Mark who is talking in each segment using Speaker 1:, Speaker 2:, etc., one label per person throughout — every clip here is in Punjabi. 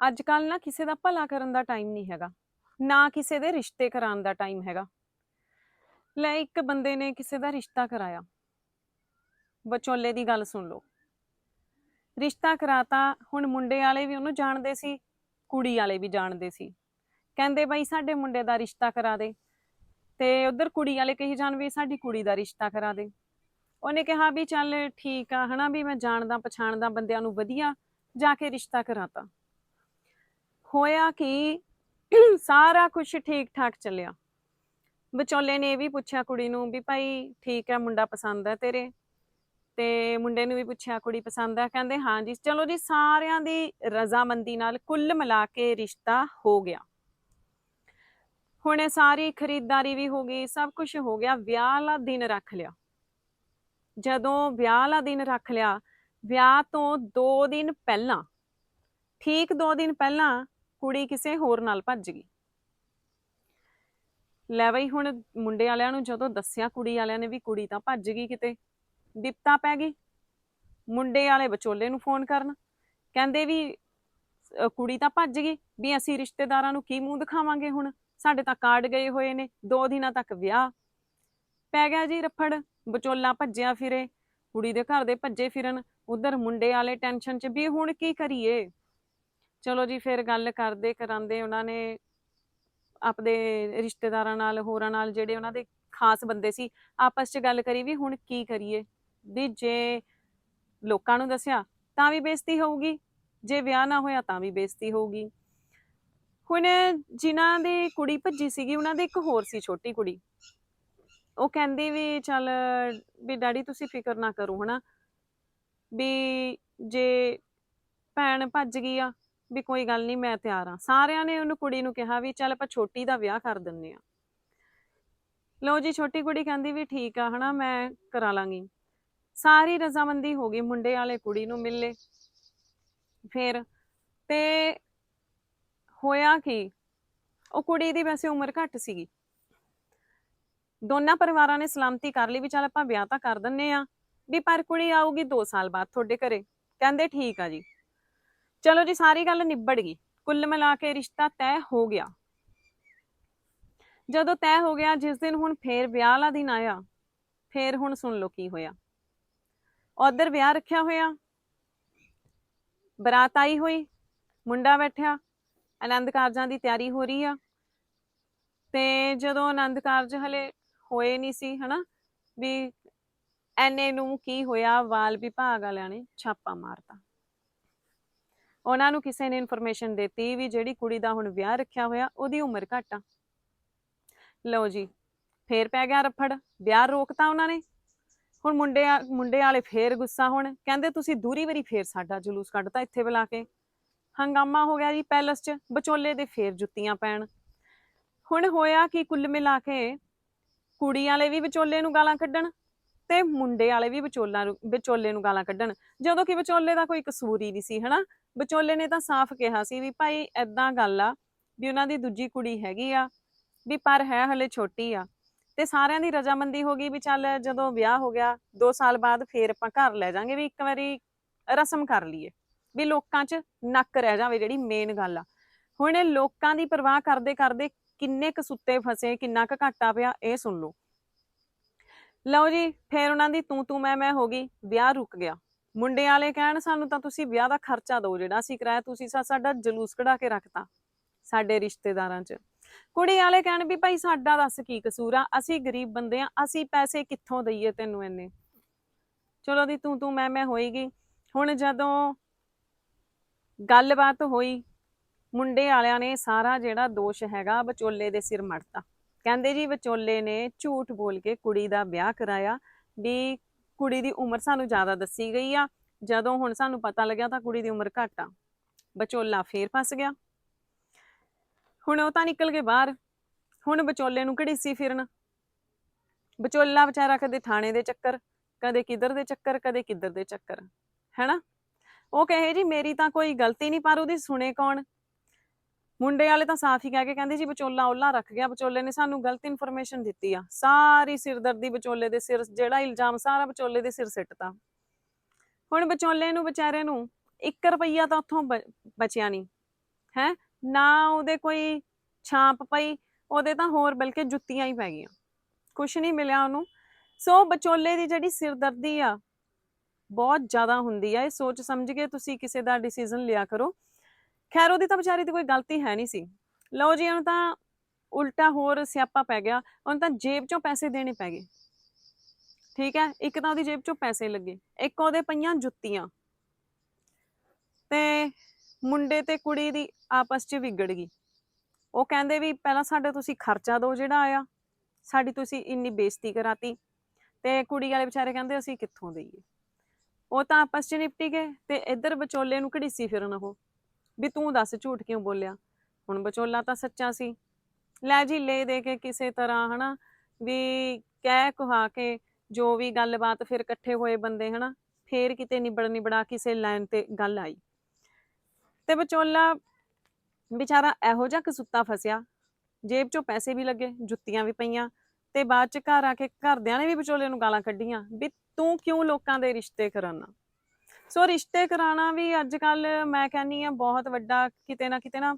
Speaker 1: ਅੱਜ ਕੱਲ ਨਾ ਕਿਸੇ ਦਾ ਭਲਾ ਕਰਨ ਦਾ ਟਾਈਮ ਨਹੀਂ ਹੈਗਾ, ਨਾ ਕਿਸੇ ਦੇ ਰਿਸ਼ਤੇ ਕਰਾਉਣ ਦਾ ਟਾਈਮ ਹੈਗਾ। ਲੈ ਇੱਕ ਬੰਦੇ ਨੇ ਕਿਸੇ ਦਾ ਰਿਸ਼ਤਾ ਕਰਾਇਆ। ਵਿਚੋਲੇ ਦੀ ਗੱਲ ਸੁਣ ਲਓ। ਰਿਸ਼ਤਾ ਕਰਾਤਾ, ਹੁਣ ਮੁੰਡੇ ਵਾਲੇ ਵੀ ਉਹਨੂੰ ਜਾਣਦੇ ਸੀ, ਕੁੜੀ ਵਾਲੇ ਵੀ ਜਾਣਦੇ ਸੀ। ਕਹਿੰਦੇ ਬਾਈ ਸਾਡੇ ਮੁੰਡੇ ਦਾ ਰਿਸ਼ਤਾ ਕਰਾ ਦੇ। ਤੇ ਉਧਰ ਕੁੜੀ ਵਾਲੇ ਕਹੀ ਜਾਣ ਵੀ ਸਾਡੀ ਕੁੜੀ ਦਾ ਰਿਸ਼ਤਾ ਕਰਾ ਦੇ। ਉਹਨੇ ਕਿਹਾ ਵੀ ਚੱਲ ਠੀਕ ਆ, ਹਨਾ ਵੀ ਮੈਂ ਜਾਣਦਾ, ਪਛਾਣਦਾ ਬੰਦਿਆਂ ਨੂੰ ਵਧੀਆ ਜਾ ਕੇ ਰਿਸ਼ਤਾ ਕਰਾਤਾ। ਹੋਇਆ ਕਿ ਸਾਰਾ ਕੁਝ ਠੀਕ ਠਾਕ ਚੱਲਿਆ। ਵਿਚੋਲੇ ਨੇ ਇਹ ਵੀ ਪੁੱਛਿਆ ਕੁੜੀ ਨੂੰ ਵੀ ਭਾਈ ਠੀਕ ਹੈ, ਮੁੰਡਾ ਪਸੰਦ ਹੈ ਤੇਰੇ? ਤੇ ਮੁੰਡੇ ਨੂੰ ਵੀ ਪੁੱਛਿਆ ਕੁੜੀ ਪਸੰਦ ਹੈ, ਕਹਿੰਦੇ ਹਾਂ ਜੀ। ਚਲੋ ਜੀ, ਸਾਰਿਆਂ ਦੀ ਰਜ਼ਾਮੰਦੀ ਨਾਲ ਕੁੱਲ ਮਿਲਾ ਕੇ ਰਿਸ਼ਤਾ ਹੋ ਗਿਆ। ਹੁਣ ਇਹ ਸਾਰੀ ਖਰੀਦਦਾਰੀ ਵੀ ਹੋ ਗਈ, ਸਭ ਕੁਝ ਹੋ ਗਿਆ, ਵਿਆਹ ਵਾਲਾ ਦਿਨ ਰੱਖ ਲਿਆ। ਜਦੋਂ ਵਿਆਹ ਵਾਲਾ ਦਿਨ ਰੱਖ ਲਿਆ, ਵਿਆਹ ਤੋਂ 2 ਦਿਨ ਪਹਿਲਾਂ, ਠੀਕ 2 ਦਿਨ ਪਹਿਲਾਂ ਕੁੜੀ ਕਿਸੇ ਹੋਰ ਨਾਲ ਭੱਜ ਗਈ। ਲੈ ਬਈ ਹੁਣ ਮੁੰਡੇ ਵਾਲਿਆਂ ਨੂੰ ਜਦੋਂ ਦੱਸਿਆ ਕੁੜੀ ਵਾਲਿਆਂ ਨੇ ਵੀ ਕੁੜੀ ਤਾਂ ਭੱਜ ਗਈ ਕਿਤੇ ਵਿਪਤਾ ਪੈ ਗਈ। ਮੁੰਡੇ ਵਾਲੇ ਵਿਚੋਲੇ ਨੂੰ ਫੋਨ ਕਰਨ, ਕਹਿੰਦੇ ਵੀ ਕੁੜੀ ਤਾਂ ਭੱਜ ਗਈ, ਵੀ ਅਸੀਂ ਰਿਸ਼ਤੇਦਾਰਾਂ ਨੂੰ ਕੀ ਮੂੰਹ ਦਿਖਾਵਾਂਗੇ ਹੁਣ? ਸਾਡੇ ਤਾਂ ਕਾਰਡ ਗਏ ਹੋਏ ਨੇ, ਦੋ ਦਿਨਾਂ ਤੱਕ ਵਿਆਹ। ਪੈ ਗਿਆ ਜੀ ਰਫੜ, ਵਿਚੋਲਾ ਭੱਜਿਆ ਫਿਰੇ, ਕੁੜੀ ਦੇ ਘਰ ਦੇ ਭੱਜੇ ਫਿਰਨ, ਉਧਰ ਮੁੰਡੇ ਵਾਲੇ ਟੈਨਸ਼ਨ 'ਚ ਵੀ ਹੁਣ ਕੀ ਕਰੀਏ? ਚਲੋ ਜੀ, ਫਿਰ ਗੱਲ ਕਰਦੇ, ਕਰਾਂਦੇ ਉਹਨਾਂ ਨੇ ਆਪਦੇ ਰਿਸ਼ਤੇਦਾਰਾਂ ਨਾਲ, ਹੋਰਾਂ ਨਾਲ ਜਿਹੜੇ ਉਹਨਾਂ ਦੇ ਖਾਸ ਬੰਦੇ ਸੀ, ਆਪਸ 'ਚ ਗੱਲ ਕਰੀ ਵੀ ਹੁਣ ਕੀ ਕਰੀਏ? ਵੀ ਜੇ ਲੋਕਾਂ ਨੂੰ ਦੱਸਿਆ ਤਾਂ ਵੀ ਬੇਇੱਜ਼ਤੀ ਹੋਊਗੀ, ਜੇ ਵਿਆਹ ਨਾ ਹੋਇਆ ਤਾਂ ਵੀ ਬੇਇੱਜ਼ਤੀ ਹੋਊਗੀ। ਹੁਣ ਜਿਨ੍ਹਾਂ ਦੀ ਕੁੜੀ ਭੱਜੀ ਸੀਗੀ, ਉਹਨਾਂ ਦੇ ਇੱਕ ਹੋਰ ਸੀ, ਛੋਟੀ ਕੁੜੀ। ਉਹ ਕਹਿੰਦੀ ਵੀ, ਚੱਲ ਵੀ ਡੈਡੀ ਤੁਸੀਂ ਫਿਕਰ ਨਾ ਕਰੋ, ਹਨਾ। ਵੀ ਜੇ ਭੈਣ ਭੱਜ ਗਈ ਆ ਵੀ ਕੋਈ ਗੱਲ ਨਹੀਂ, ਮੈਂ ਤਿਆਰ ਆ ਸਾਰਿਆਂ ਨੇ ਉਹਨੂੰ ਕੁੜੀ ਨੂੰ ਕਿਹਾ ਵੀ ਚੱਲ ਆਪਾਂ ਛੋਟੀ ਦਾ ਵਿਆਹ ਕਰ ਦਿੰਨੇ ਆ ਲਓ ਜੀ, ਛੋਟੀ ਕੁੜੀ ਕਹਿੰਦੀ ਵੀ ਠੀਕ ਆ, ਹਨਾ, ਮੈਂ ਕਰਾ ਲਾਂਗੀ। ਸਾਰੀ ਰਜ਼ਾਮੰਦੀ ਹੋ ਗਈ ਮੁੰਡੇ ਵਾਲੇ ਕੁੜੀ ਨੂੰ ਮਿਲੇ ਫਿਰ ਤੇ ਹੋਇਆ ਕੀ? ਉਹ ਕੁੜੀ ਦੀ ਵੈਸੇ ਉਮਰ ਘੱਟ ਸੀਗੀ। ਦੋਨਾਂ ਪਰਿਵਾਰਾਂ ਨੇ ਸਲਾਮਤੀ ਕਰ ਲਈ ਵੀ ਚੱਲ ਆਪਾਂ ਵਿਆਹ ਤਾਂ ਕਰ ਦਿੰਨੇ ਆ ਵੀ ਪਰ ਕੁੜੀ ਆਊਗੀ 2 ਸਾਲ ਬਾਅਦ ਤੁਹਾਡੇ ਘਰੇ। ਕਹਿੰਦੇ ਠੀਕ ਆ ਜੀ। ਚਲੋ ਜੀ, ਸਾਰੀ ਗੱਲ ਨਿਬੜ ਗਈ। ਕੁੱਲ ਮਿਲਾ ਕੇ ਰਿਸ਼ਤਾ ਤੈਅ ਹੋ ਗਿਆ। ਜਦੋਂ ਤੈਅ ਹੋ ਗਿਆ, ਜਿਸ ਦਿਨ ਹੁਣ ਫੇਰ ਵਿਆਹ ਵਾਲਾ ਦਿਨ ਆਇਆ, ਫੇਰ ਹੁਣ ਸੁਣ ਲਓ ਕੀ ਹੋਇਆ। ਉਧਰ ਵਿਆਹ ਰੱਖਿਆ ਹੋਇਆ, ਬਰਾਤ ਆਈ ਹੋਈ, ਮੁੰਡਾ ਬੈਠਿਆ, ਆਨੰਦ ਕਾਰਜਾਂ ਦੀ ਤਿਆਰੀ ਹੋ ਰਹੀ ਆ। ਤੇ ਜਦੋਂ ਆਨੰਦ ਕਾਰਜ ਹਲੇ ਹੋਏ ਨਹੀਂ ਸੀ, ਹਨਾ, ਵੀ ਐਨੇ ਨੂੰ ਕੀ ਹੋਇਆ, ਵਾਲ ਵਿਭਾਗ ਵਾਲਿਆਂ ਨੇ ਛਾਪਾ ਮਾਰਤਾ। ਉਹਨਾਂ ਨੂੰ ਕਿਸੇ ਨੇ ਇਨਫੋਰਮੇਸ਼ਨ ਦਿੱਤੀ ਵੀ ਜਿਹੜੀ ਕੁੜੀ ਦਾ ਹੁਣ ਵਿਆਹ ਰੱਖਿਆ ਹੋਇਆ, ਉਹਦੀ ਉਮਰ ਘੱਟ ਆ। ਲਓ ਜੀ, ਫੇਰ ਪੈ ਗਿਆ ਰਫੜ, ਵਿਆਹ ਰੋਕਤਾ ਉਹਨਾਂ ਨੇ। ਹੁਣ ਮੁੰਡੇ ਮੁੰਡੇ ਵਾਲੇ ਫੇਰ ਗੁੱਸਾ ਹੋਣ, ਕਹਿੰਦੇ ਤੁਸੀਂ ਦੂਰੀ ਵਾਰੀ ਫੇਰ ਸਾਡਾ ਜਲੂਸ ਕੱਢਤਾ ਇੱਥੇ ਬੁਲਾ ਕੇ। ਹੰਗਾਮਾ ਹੋ ਗਿਆ ਜੀ ਪੈਲਸ 'ਚ, ਵਿਚੋਲੇ ਦੇ ਫੇਰ ਜੁੱਤੀਆਂ ਪੈਣ। ਹੁਣ ਹੋਇਆ ਕਿ ਕੁੱਲ ਮਿਲਾ ਕੇ ਕੁੜੀ ਵਾਲੇ ਵੀ ਵਿਚੋਲੇ ਨੂੰ ਗਾਲਾਂ ਕੱਢਣ ਤੇ ਮੁੰਡੇ ਵਾਲੇ ਵੀ ਵਿਚੋਲਾ ਨੂੰ, ਵਿਚੋਲੇ ਨੂੰ ਗਾਲਾਂ ਕੱਢਣ। ਜਦੋਂ ਕਿ ਵਿਚੋਲੇ ਦਾ ਕੋਈ ਕਸੂਰ ਹੀ ਨਹੀਂ ਸੀ, ਹਨਾ? ਵਿਚੋਲੇ ਨੇ ਤਾਂ ਸਾਫ਼ ਕਿਹਾ ਸੀ ਵੀ ਭਾਈ ਐਦਾਂ ਗੱਲ ਆ ਵੀ ਉਹਨਾਂ ਦੀ ਦੂਜੀ ਕੁੜੀ ਹੈਗੀ ਆ, ਵੀ ਪਰ ਹੈ ਹਲੇ ਛੋਟੀ ਆ। ਤੇ ਸਾਰਿਆਂ ਦੀ ਰਜਾਮੰਦੀ ਹੋ ਗਈ ਵੀ ਚੱਲ ਜਦੋਂ ਵਿਆਹ ਹੋ ਗਿਆ 2 ਸਾਲ ਬਾਅਦ ਫੇਰ ਆਪਾਂ ਘਰ ਲੈ ਜਾਾਂਗੇ ਵੀ ਇੱਕ ਵਾਰੀ ਰਸਮ ਕਰ ਲਈਏ, ਵੀ ਲੋਕਾਂ 'ਚ ਨੱਕ ਰਹਿ ਜਾਵੇ ਜਿਹੜੀ ਮੇਨ ਗੱਲ ਆ। ਹੁਣ ਇਹ ਲੋਕਾਂ ਦੀ ਪਰਵਾਹ ਕਰਦੇ ਕਰਦੇ ਕਿੰਨੇ ਕੁ ਸੁੱਤੇ ਫਸੇ, ਕਿੰਨਾ ਕੁ ਘਾਟਾ ਪਿਆ, ਇਹ ਸੁਣ ਲਓ। ਲਓ ਜੀ, ਫੇਰ ਉਹਨਾਂ ਦੀ ਤੂੰ ਤੂੰ ਮੈਂ ਮੈਂ ਹੋ ਗਈ, ਵਿਆਹ ਰੁਕ ਗਿਆ। ਮੁੰਡੇ ਵਾਲੇ ਕਹਿਣ, ਸਾਨੂੰ ਤਾਂ ਤੁਸੀਂ ਵਿਆਹ ਦਾ ਖਰਚਾ ਦਿਓ ਜਿਹੜਾ ਅਸੀਂ ਕਰਾਇਆ, ਤੁਸੀਂ ਸਾਡਾ ਜਲੂਸ ਕਢਾ ਕੇ ਰੱਖਤਾ ਸਾਡੇ ਰਿਸ਼ਤੇਦਾਰਾਂ 'ਚ। ਕੁੜੀ ਵਾਲੇ ਕਹਿਣ ਵੀ, ਭਾਈ ਸਾਡਾ ਦੱਸ ਕੀ ਕਸੂਰ ਆ? ਅਸੀਂ ਗਰੀਬ ਬੰਦੇ ਆ, ਅਸੀਂ ਪੈਸੇ ਕਿੱਥੋਂ ਦਈਏ ਤੈਨੂੰ ਇੰਨੇ? ਚਲੋ ਦੀ ਤੂੰ ਤੂੰ, ਮੈਂ ਮੈਂ ਹੋਈਗੀ ਹੁਣ ਜਦੋਂ ਗੱਲਬਾਤ ਹੋਈ, ਮੁੰਡੇ ਵਾਲਿਆਂ ਨੇ ਸਾਰਾ ਜਿਹੜਾ ਦੋਸ਼ ਹੈਗਾ ਵਿਚੋਲੇ ਦੇ ਸਿਰ ਮੜਤਾ। ਕਹਿੰਦੇ ਜੀ ਵਿਚੋਲੇ ਨੇ ਝੂਠ ਬੋਲ ਕੇ ਕੁੜੀ ਦਾ ਵਿਆਹ ਕਰਾਇਆ ਵੀ ਕੁੜੀ ਦੀ ਉਮਰ ਸਾਨੂੰ ਜ਼ਿਆਦਾ ਦੱਸੀ ਗਈ ਆ। ਜਦੋਂ ਹੁਣ ਸਾਨੂੰ ਪਤਾ ਲੱਗਿਆ ਤਾਂ ਕੁੜੀ ਦੀ ਉਮਰ ਘੱਟ ਆ। ਵਿਚੋਲਾ ਫੇਰ ਫਸ ਗਿਆ। ਹੁਣ ਉਹ ਤਾਂ ਨਿਕਲ ਕੇ ਬਾਹਰ। ਹੁਣ ਵਿਚੋਲੇ ਨੂੰ ਘੜੀਸੀ ਫਿਰਨ? ਵਿਚੋਲਾ ਵਿਚਾਰਾ ਕਦੇ ਥਾਣੇ ਦੇ ਚੱਕਰ, ਕਦੇ ਕਿੱਧਰ ਦੇ ਚੱਕਰ, ਕਦੇ ਕਿੱਧਰ ਦੇ ਚੱਕਰ। ਹੈਨਾ? ਉਹ ਕਹੇ ਜੀ, ਮੇਰੀ ਤਾਂ ਕੋਈ ਗਲਤੀ ਨਹੀਂ, ਪਰ ਉਹਦੀ ਸੁਣੇ ਕੌਣ? ਮੁੰਡੇ ਵਾਲੇ ਤਾਂ ਸਾਫ਼ ਹੀ ਕਹਿ ਕੇ ਕਹਿੰਦੇ ਜੀ ਵਿਚੋਲਾ ਉਹਲਾ ਰੱਖ ਗਿਆ, ਵਿਚੋਲੇ ਨੇ ਸਾਨੂੰ ਗਲਤ ਇਨਫੋਰਮੇਸ਼ਨ ਦਿੱਤੀ ਆ। ਸਾਰੀ ਸਿਰਦਰਦੀ ਵਿਚੋਲੇ ਦੇ ਸਿਰ, ਜਿਹੜਾ ਇਲਜ਼ਾਮ ਸਾਰਾ ਵਿਚੋਲੇ ਦੇ ਸਿਰ ਸਿੱਟਤਾ। ਹੁਣ ਵਿਚੋਲੇ ਨੂੰ, ਵਿਚਾਰੇ ਨੂੰ 1 ਰੁਪਈਆ ਤਾਂ ਉੱਥੋਂ ਬ- ਬਚਿਆ ਨਹੀਂ। ਹੈ? ਨਾ ਉਹਦੇ ਕੋਈ ਛਾਂਪ ਪਈ, ਉਹਦੇ ਤਾਂ ਹੋਰ ਬਲਕਿ ਜੁੱਤੀਆਂ ਹੀ ਪੈ ਗਈਆਂ। ਕੁਛ ਨਹੀਂ ਮਿਲਿਆ ਉਹਨੂੰ। ਸੋ ਵਿਚੋਲੇ ਦੀ ਜਿਹੜੀ ਸਿਰਦਰਦੀ ਆ, ਬਹੁਤ ਜ਼ਿਆਦਾ ਹੁੰਦੀ ਆ। ਇਹ ਸੋਚ ਸਮਝ ਕੇ ਤੁਸੀਂ ਕਿਸੇ ਦਾ ਡਿਸੀਜਨ ਲਿਆ ਕਰੋ। ਖੈਰ, ਉਹਦੀ ਤਾਂ ਵਿਚਾਰੀ ਦੀ ਕੋਈ ਗਲਤੀ ਹੈ ਨਹੀਂ ਸੀ। ਲਓ ਜੀ ਉਹਨੂੰ ਤਾਂ ਉਲਟਾ ਹੋਰ ਸਿਆਪਾ ਪੈ ਗਿਆ। ਉਹਨੂੰ ਤਾਂ ਜੇਬ ਚੋਂ ਪੈਸੇ ਦੇਣੇ ਪੈ ਗਏ। ਠੀਕ ਹੈ, ਇੱਕ ਤਾਂ ਉਹਦੀ ਜੇਬ ਚੋਂ ਪੈਸੇ ਲੱਗੇ, ਇੱਕ ਉਹਦੇ ਪਈਆਂ ਜੁੱਤੀਆਂ। ਤੇ ਮੁੰਡੇ ਤੇ ਕੁੜੀ ਦੀ ਆਪਸ 'ਚ ਵਿਗੜ ਗਈ। ਉਹ ਕਹਿੰਦੇ ਵੀ ਪਹਿਲਾਂ ਸਾਡੇ ਤੁਸੀਂ ਖਰਚਾ ਦਿਓ ਜਿਹੜਾ ਆਇਆ, ਸਾਡੀ ਤੁਸੀਂ ਇੰਨੀ ਬੇਇੱਜ਼ਤੀ ਕਰਾਤੀ। ਤੇ ਕੁੜੀ ਵਾਲੇ ਵਿਚਾਰੇ ਕਹਿੰਦੇ ਅਸੀਂ ਕਿੱਥੋਂ ਦਈਏ। ਉਹ ਤਾਂ ਆਪਸ 'ਚ ਨਿਪਟੀ ਗਏ ਤੇ ਇੱਧਰ ਵਿਚੋਲੇ ਨੂੰ ਘੜੀਸੀ ਫਿਰਨ ਉਹ। ਵੀ ਤੂੰ ਦੱਸ ਝੂਠ ਕਿਉਂ ਬੋਲਿਆ? ਹੁਣ ਵਿਚੋਲਾ ਤਾਂ ਸੱਚਾ ਸੀ। ਲੈ ਜੀ, ਲੈ ਦੇ ਕੇ ਕਿਸੇ ਤਰ੍ਹਾਂ, ਹਨਾ? ਵੀ ਕਹਿ, ਕੁਹਾ ਕੇ ਜੋ ਵੀ ਗੱਲਬਾਤ ਫਿਰ ਇਕੱਠੇ ਹੋਏ ਬੰਦੇ, ਹਨਾ? ਫੇਰ ਕਿਤੇ ਨਿਬੜ ਨਿਬੜਾ ਕਿਸੇ ਲਾਈਨ ਤੇ ਗੱਲ ਆਈ। ਤੇ ਵਿਚੋਲਾ ਵਿਚਾਰਾ ਇਹੋ ਜਿਹਾ ਕਸੁੱਤਾ ਫਸਿਆ। ਜੇਬ ਚੋਂ ਪੈਸੇ ਵੀ ਲੱਗੇ, ਜੁੱਤੀਆਂ ਵੀ ਪਈਆਂ। ਤੇ ਬਾਅਦ ਚ ਘਰ ਆ ਕੇ ਘਰਦਿਆਂ ਨੇ ਵੀ ਵਿਚੋਲੇ ਨੂੰ ਗਾਲਾਂ ਕੱਢੀਆਂ। ਵੀ ਤੂੰ ਕਿਉਂ ਲੋਕਾਂ ਦੇ ਰਿਸ਼ਤੇ ਕਰਾਨਾ ਸੋ ਰਿਸ਼ਤੇ ਕਰਾਉਣਾ ਵੀ ਅੱਜ ਕੱਲ ਮੈਂ ਕਹਿੰਨੀ ਆ ਬਹੁਤ ਵੱਡਾ ਕਿਤੇ ਨਾ ਕਿਤੇ ਨਾ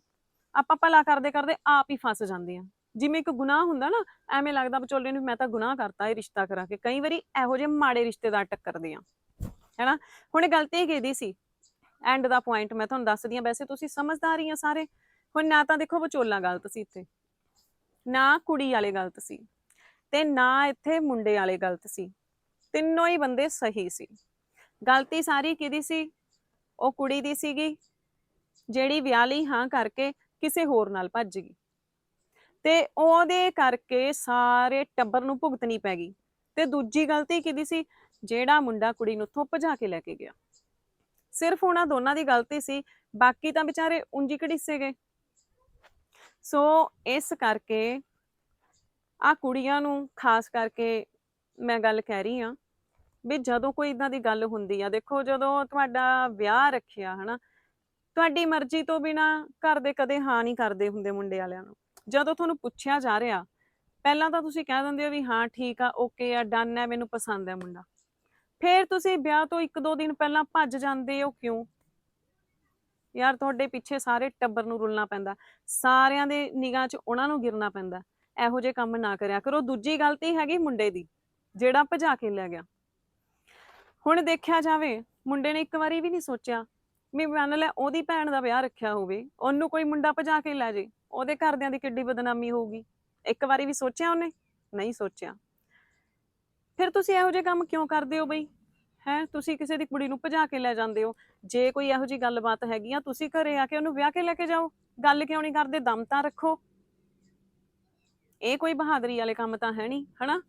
Speaker 1: ਆਪਾਂ ਭਲਾ ਕਰਦੇ ਕਰਦੇ ਆਪ ਹੀ ਫਸ ਜਾਂਦੇ ਆ ਜਿਵੇਂ ਇੱਕ ਗੁਨਾਹ ਹੁੰਦਾ ਨਾ, ਐਵੇਂ ਲੱਗਦਾ ਵਿਚੋਲੇ ਨੂੰ ਮੈਂ ਤਾਂ ਗੁਨਾਹ ਕਰਤਾ, ਇਹ ਰਿਸ਼ਤਾ ਕਰਾ ਕੇ। ਕਈ ਵਾਰੀ ਇਹੋ ਜਿਹੇ ਮਾੜੇ ਰਿਸ਼ਤੇਦਾਰ ਟੱਕਰਦੇ ਆ ਹੈਨਾ? ਹੁਣ ਇਹ ਗਲਤੀ ਕਿਹਦੀ ਸੀ ਐਂਡ ਦਾ ਪੁਆਇੰਟ ਮੈਂ ਤੁਹਾਨੂੰ ਦੱਸਦੀ ਆ ਵੈਸੇ ਤੁਸੀਂ ਸਮਝਦਾਰ ਹੀ ਆ ਸਾਰੇ। ਹੁਣ ਨਾ ਤਾਂ ਦੇਖੋ ਵਿਚੋਲਾ ਗਲਤ ਸੀ ਇੱਥੇ। ਨਾ ਕੁੜੀ ਵਾਲੇ ਗਲਤ ਸੀ। ਤੇ ਨਾ ਇੱਥੇ ਮੁੰਡੇ ਵਾਲੇ ਗਲਤ ਸੀ। ਤਿੰਨੋਂ ਹੀ ਬੰਦੇ ਸਹੀ ਸੀ। ਗਲਤੀ ਸਾਰੀ ਕਿਹਦੀ ਸੀ? ਉਹ ਕੁੜੀ ਦੀ ਸੀਗੀ, ਜਿਹੜੀ ਵਿਆਹ ਲਈ ਹਾਂ ਕਰਕੇ ਕਿਸੇ ਹੋਰ ਨਾਲ ਭੱਜ ਗਈ। ਤੇ ਉਹਦੇ ਕਰਕੇ ਸਾਰੇ ਟੱਬਰ ਨੂੰ ਭੁਗਤਣੀ ਪੈ ਗਈ। ਤੇ ਦੂਜੀ ਗਲਤੀ ਕਿਹਦੀ ਸੀ? ਜਿਹੜਾ ਮੁੰਡਾ ਕੁੜੀ ਨੂੰ ਉੱਥੋਂ ਭਜਾ ਕੇ ਲੈ ਕੇ ਗਿਆ। ਸਿਰਫ ਉਹਨਾਂ ਦੋਨਾਂ ਦੀ ਗਲਤੀ ਸੀ, ਬਾਕੀ ਤਾਂ ਵਿਚਾਰੇ ਉਂਝੀ ਘੜੀਸੇ ਗਏ। ਸੋ ਇਸ ਕਰਕੇ ਆ ਕੁੜੀਆਂ ਨੂੰ ਖਾਸ ਕਰਕੇ ਮੈਂ ਗੱਲ ਕਹਿ ਰਹੀ ਆ ਵੀ ਜਦੋਂ ਕੋਈ ਇਦਾਂ ਦੀ ਗੱਲ ਹੁੰਦੀ ਆ, ਦੇਖੋ ਜਦੋਂ ਤੁਹਾਡਾ ਵਿਆਹ ਰੱਖਿਆ, ਹਨਾ, ਤੁਹਾਡੀ ਮਰਜ਼ੀ ਤੋਂ ਬਿਨਾ ਘਰ ਦੇ ਕਦੇ ਹਾਂ ਨਹੀਂ ਕਰਦੇ ਹੁੰਦੇ ਮੁੰਡੇ ਵਾਲਿਆਂ ਨੂੰ। ਜਦੋਂ ਤੁਹਾਨੂੰ ਪੁੱਛਿਆ ਜਾ ਰਿਹਾ, ਪਹਿਲਾਂ ਤਾਂ ਤੁਸੀਂ ਕਹਿ ਦਿੰਦੇ ਹੋ ਵੀ ਹਾਂ, ਠੀਕ ਆ, ਓਕੇ ਆ, ਡਨ ਹੈ ਮੈਨੂੰ ਪਸੰਦ ਹੈ ਮੁੰਡਾ। ਫਿਰ ਤੁਸੀਂ ਵਿਆਹ ਤੋਂ ਇੱਕ ਦੋ ਦਿਨ ਪਹਿਲਾਂ ਭੱਜ ਜਾਂਦੇ ਹੋ ਕਿਉਂ? ਯਾਰ ਤੁਹਾਡੇ ਪਿੱਛੇ ਸਾਰੇ ਟੱਬਰ ਨੂੰ ਰੁਲਣਾ ਪੈਂਦਾ, ਸਾਰਿਆਂ ਦੇ ਨਿਗਾਹ 'ਚ ਉਹਨਾਂ ਨੂੰ ਗਿਰਨਾ ਪੈਂਦਾ, ਇਹੋ ਜਿਹੇ ਕੰਮ ਨਾ ਕਰਿਆ ਕਰੋ। ਦੂਜੀ ਗਲਤੀ ਹੈਗੀ ਮੁੰਡੇ ਦੀ, ਜਿਹੜਾ ਭਜਾ ਕੇ ਲੈ ਗਿਆ। ਹੁਣ ਦੇਖਿਆ ਜਾਵੇ, ਮੁੰਡੇ ਨੇ ਇੱਕ ਵਾਰੀ ਵੀ ਨਹੀਂ ਸੋਚਿਆ ਵੀ ਮੰਨ ਲੈ ਉਹਦੀ ਭੈਣ ਦਾ ਵਿਆਹ ਰੱਖਿਆ ਹੋਵੇ, ਉਹਨੂੰ ਕੋਈ ਮੁੰਡਾ ਭਜਾ ਕੇ ਲੈ ਜੇ, ਉਹਦੇ ਘਰਦਿਆਂ ਦੀ ਕਿੱਡੀ ਬਦਨਾਮੀ ਹੋਊਗੀ। ਇੱਕ ਵਾਰੀ ਵੀ ਸੋਚਿਆ ਉਹਨੇ? ਨਹੀਂ ਸੋਚਿਆ। ਫਿਰ ਤੁਸੀਂ ਇਹੋ ਜਿਹੇ ਕੰਮ ਕਿਉਂ ਕਰਦੇ ਹੋ ਬਈ? ਹੈ, ਤੁਸੀਂ ਕਿਸੇ ਦੀ ਕੁੜੀ ਨੂੰ ਭਜਾ ਕੇ ਲੈ ਜਾਂਦੇ ਹੋ। ਜੇ ਕੋਈ ਇਹੋ ਜੀ ਗੱਲਬਾਤ ਹੈਗੀ ਆ, ਤੁਸੀਂ ਘਰੇ ਆ ਕੇ ਉਹਨੂੰ ਵਿਆਹ ਕੇ ਲੈ ਕੇ ਜਾਓ। ਗੱਲ ਕਿਉਂ ਨਹੀਂ ਕਰਦੇ? ਦਮ ਤਾਂ ਰੱਖੋ। ਇਹ ਕੋਈ ਬਹਾਦਰੀ ਵਾਲੇ ਕੰਮ ਤਾਂ ਹੈ ਨਹੀਂ, ਹਨਾ?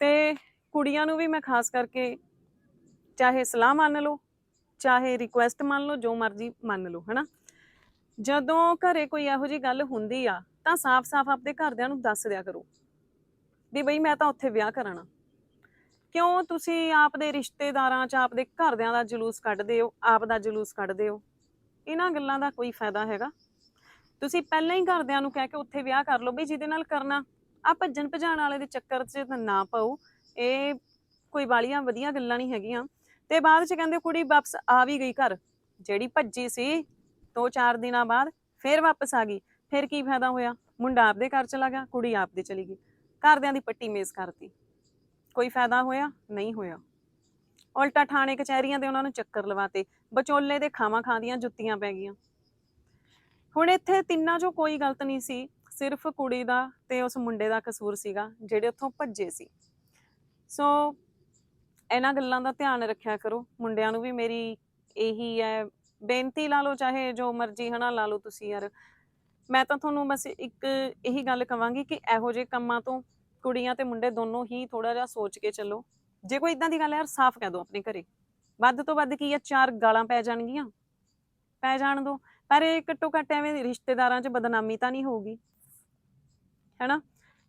Speaker 1: ਤੇ ਕੁੜੀਆਂ ਨੂੰ ਵੀ ਮੈਂ ਖਾਸ ਕਰਕੇ ਚਾਹੇ ਸਲਾਹ ਮੰਨ ਲਓ, ਚਾਹੇ ਰਿਕੁਐਸਟ ਮੰਨ ਲਓ, ਜੋ ਮਰਜ਼ੀ ਮੰਨ ਲਓ, ਹਨਾ? ਜਦੋਂ ਘਰੇ ਕੋਈ ਇਹੋ ਜੀ ਗੱਲ ਹੁੰਦੀ ਆ, ਤਾਂ ਸਾਫ਼-ਸਾਫ਼ ਆਪਦੇ ਘਰਦਿਆਂ ਨੂੰ ਦੱਸ ਦਿਆ ਕਰੋ ਵੀ ਬਈ ਮੈਂ ਤਾਂ ਉੱਥੇ ਵਿਆਹ ਕਰਾਣਾ। ਕਿਉਂ ਤੁਸੀਂ ਆਪਦੇ ਰਿਸ਼ਤੇਦਾਰਾਂ 'ਚ ਆਪਦੇ ਘਰਦਿਆਂ ਦਾ ਜਲੂਸ ਕੱਢਦੇ ਹੋ, ਆਪ ਦਾ ਜਲੂਸ ਕੱਢਦੇ ਹੋ? ਇਹਨਾਂ ਗੱਲਾਂ ਦਾ ਕੋਈ ਫਾਇਦਾ ਹੈਗਾ? ਤੁਸੀਂ ਪਹਿਲਾਂ ਹੀ ਘਰਦਿਆਂ ਨੂੰ ਕਹਿ ਕੇ ਉੱਥੇ ਵਿਆਹ ਕਰ ਲਓ ਬਈ ਜਿਹਦੇ ਨਾਲ ਕਰਨਾ। ਆ ਭੱਜਣ ਭਜਾਣ ਵਾਲੇ ਦੇ ਚੱਕਰ 'ਚ ਤਾਂ ਨਾ ਪਾਓ। ਇਹ ਕੋਈ ਵਾਲੀਆਂ ਵਧੀਆ ਗੱਲਾਂ ਨਹੀਂ ਹੈਗੀਆਂ। ਤੇ ਬਾਅਦ 'ਚ ਕਹਿੰਦੇ ਕੁੜੀ ਵਾਪਸ ਆ ਵੀ ਗਈ ਘਰ। ਜਿਹੜੀ ਭੱਜੀ ਸੀ ਦੋ ਚਾਰ ਦਿਨਾਂ ਬਾਅਦ ਫੇਰ ਵਾਪਸ ਆ ਗਈ। ਫਿਰ ਕੀ ਫਾਇਦਾ ਹੋਇਆ? ਮੁੰਡਾ ਆਪਦੇ ਘਰ ਚਲਾ ਗਿਆ, ਕੁੜੀ ਆਪਦੇ ਚਲੀ ਗਈ। ਘਰਦਿਆਂ ਦੀ ਪੱਟੀ ਮੇਜ਼ ਕਰਤੀ। ਕੋਈ ਫਾਇਦਾ ਹੋਇਆ? ਨਹੀਂ ਹੋਇਆ। ਉਲਟਾ ਥਾਣੇ, ਕਚਹਿਰੀਆਂ ਦੇ ਉਹਨਾਂ ਨੂੰ ਚੱਕਰ ਲਵਾਤੇ। ਬਚੋਲੇ ਦੇ ਖਾਵਾਂ ਖਾਂਦੀਆਂ, ਜੁੱਤੀਆਂ ਪੈ ਗਈਆਂ। ਹੁਣ ਇੱਥੇ ਤਿੰਨਾਂ 'ਚੋਂ ਕੋਈ ਗਲਤ ਨਹੀਂ ਸੀ। ਸਿਰਫ ਕੁੜੀ ਦਾ ਤੇ ਉਸ ਮੁੰਡੇ ਦਾ ਕਸੂਰ ਸੀਗਾ, ਜਿਹੜੇ ਉੱਥੋਂ ਭੱਜੇ ਸੀ। ਸੋ ਇਹਨਾਂ ਗੱਲਾਂ ਦਾ ਧਿਆਨ ਰੱਖਿਆ ਕਰੋ। ਮੁੰਡਿਆਂ ਨੂੰ ਵੀ ਮੇਰੀ ਇਹੀ ਹੈ, ਬੇਨਤੀ ਲਾ ਲਓ ਚਾਹੇ ਜੋ ਮਰਜ਼ੀ, ਹਨਾ, ਲਾ ਲਓ ਤੁਸੀਂ ਯਾਰ। ਮੈਂ ਤਾਂ ਤੁਹਾਨੂੰ ਬਸ ਇੱਕ ਇਹੀ ਗੱਲ ਕਵਾਂਗੀ ਕਿ ਇਹੋ ਜਿਹੇ ਕੰਮਾਂ ਤੋਂ ਕੁੜੀਆਂ ਤੇ ਮੁੰਡੇ ਦੋਨੋਂ ਹੀ ਥੋੜਾ ਜਿਹਾ ਸੋਚ ਕੇ ਚੱਲੋ। ਜੇ ਕੋਈ ਇਦਾਂ ਦੀ ਗੱਲ ਹੈ, ਯਾਰ ਸਾਫ਼ ਕਹਿ ਦਿਓ ਆਪਣੇ ਘਰੇ। ਵੱਧ ਤੋਂ ਵੱਧ ਕੀ ਆ ਚਾਰ ਗਾਲਾਂ ਪੈ ਜਾਣਗੀਆਂ। ਪੈ ਜਾਣ ਦੋ। ਪਰ ਇਹ ਘੱਟੋ ਘੱਟ ਐਵੇਂ ਰਿਸ਼ਤੇਦਾਰਾਂ 'ਚ ਬਦਨਾਮੀ ਤਾਂ ਨਹੀਂ ਹੋਊਗੀ। ਹੈਨਾ?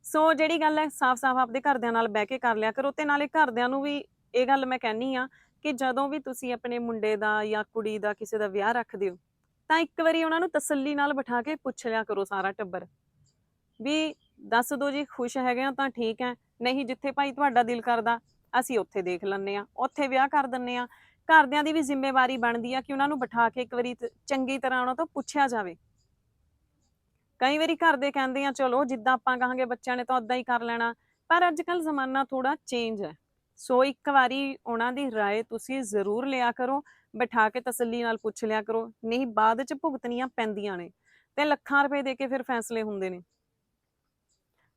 Speaker 1: ਸੋ ਜਿਹੜੀ ਗੱਲ ਹੈ, ਸਾਫ਼-ਸਾਫ਼ ਆਪਦੇ ਘਰਦਿਆਂ ਨਾਲ ਬਹਿ ਕੇ ਕਰ ਲਿਆ ਕਰੋ ਤੇ ਨਾਲੇ ਘਰਦਿਆਂ ਨੂੰ ਵੀ ਇਹ ਗੱਲ ਮੈਂ ਕਹਿਣੀ ਆ ਕਿ ਜਦੋਂ ਵੀ ਤੁਸੀਂ ਆਪਣੇ ਮੁੰਡੇ ਦਾ ਜਾਂ ਕੁੜੀ ਦਾ ਕਿਸੇ ਦਾ ਵਿਆਹ ਰੱਖਦੇ ਹੋ, ਤਾਂ ਇੱਕ ਵਾਰੀ ਉਹਨਾਂ ਨੂੰ ਤਸੱਲੀ ਨਾਲ ਬਿਠਾ ਕੇ ਪੁੱਛ ਲਿਆ ਕਰੋ ਸਾਰਾ ਟੱਬਰ। ਵੀ ਦੱਸ ਦੋ ਜੀ ਖੁਸ਼ ਹੈਗੇ ਹੋ ਤਾਂ ਠੀਕ ਹੈ, ਨਹੀਂ ਜਿੱਥੇ ਭਾਈ ਤੁਹਾਡਾ ਦਿਲ ਕਰਦਾ, ਅਸੀਂ ਉੱਥੇ ਦੇਖ ਲੈਂਦੇ ਆ ਉੱਥੇ ਵਿਆਹ ਕਰ ਦਿੰਨੇ ਆ ਘਰਦਿਆਂ ਦੀ ਵੀ ਜ਼ਿੰਮੇਵਾਰੀ ਬਣਦੀ ਆ ਕਿ ਉਹਨਾਂ ਨੂੰ ਬਿਠਾ ਕੇ ਇੱਕ ਵਾਰੀ ਚੰਗੀ ਤਰ੍ਹਾਂ ਉਹਨਾਂ ਤੋਂ ਪੁੱਛਿਆ ਜਾਵੇ। ਕਈ ਵਾਰੀ ਘਰ ਦੇ ਕਹਿੰਦੇ ਆ, ਚਲੋ ਜਿੱਦਾਂ ਆਪਾਂ ਕਹਾਂਗੇ ਬੱਚਿਆਂ ਨੇ ਤਾਂ ਉਦਾਂ ਹੀ ਕਰ ਲੈਣਾ, ਪਰ ਅੱਜ ਕੱਲ ਜ਼ਮਾਨਾ ਥੋੜਾ ਚੇਂਜ ਹੈ। ਸੋ ਇੱਕ ਵਾਰੀ ਉਹਨਾਂ ਦੀ رائے ਤੁਸੀਂ ਜ਼ਰੂਰ ਲਿਆ ਕਰੋ ਬਿਠਾ ਕੇ ਤਸੱਲੀ ਨਾਲ ਪੁੱਛ ਲਿਆ ਕਰੋ ਨਹੀਂ ਬਾਅਦ ਚ ਭੁਗਤਣੀਆਂ ਪੈਂਦੀਆਂ ਨੇ ਤੇ ਲੱਖਾਂ ਰੁਪਏ ਦੇ ਕੇ ਫਿਰ ਫੈਸਲੇ ਹੁੰਦੇ ਨੇ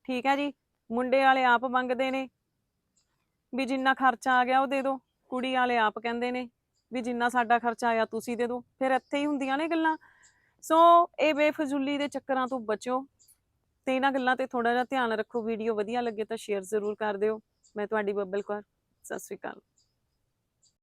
Speaker 1: ਠੀਕ ਹੈ ਜੀ ਮੁੰਡੇ ਵਾਲੇ ਆਪ ਮੰਗਦੇ ਨੇ ਵੀ ਜਿੰਨਾ ਖਰਚਾ ਆ ਗਿਆ ਉਹ ਦੇ ਦਿਓ ਕੁੜੀ ਵਾਲੇ ਆਪ ਕਹਿੰਦੇ ਨੇ ਵੀ ਜਿੰਨਾ ਸਾਡਾ ਖਰਚਾ ਆਇਆ ਤੁਸੀਂ ਦੇ ਦਿਓ ਫਿਰ ਇੱਥੇ ਹੀ ਹੁੰਦੀਆਂ ਨੇ ਗੱਲਾਂ ਸੋ ਇਹ ਬੇਫਜ਼ੂਲੀ ਦੇ ਚੱਕਰਾਂ ਤੋਂ ਬਚੋ ਤੇ ਇਹਨਾਂ ਗੱਲਾਂ ਤੇ ਥੋੜਾ ਜਿਹਾ ਧਿਆਨ ਰੱਖੋ ਵੀਡੀਓ ਵਧੀਆ ਲੱਗੇ ਤਾਂ ਸ਼ੇਅਰ ਜ਼ਰੂਰ ਕਰ ਦਿਓ ਮੈਂ ਤੁਹਾਡੀ ਬੱਬਲ ਕੌਰ ਸਤਿ ਸ਼੍ਰੀ ਅਕਾਲ।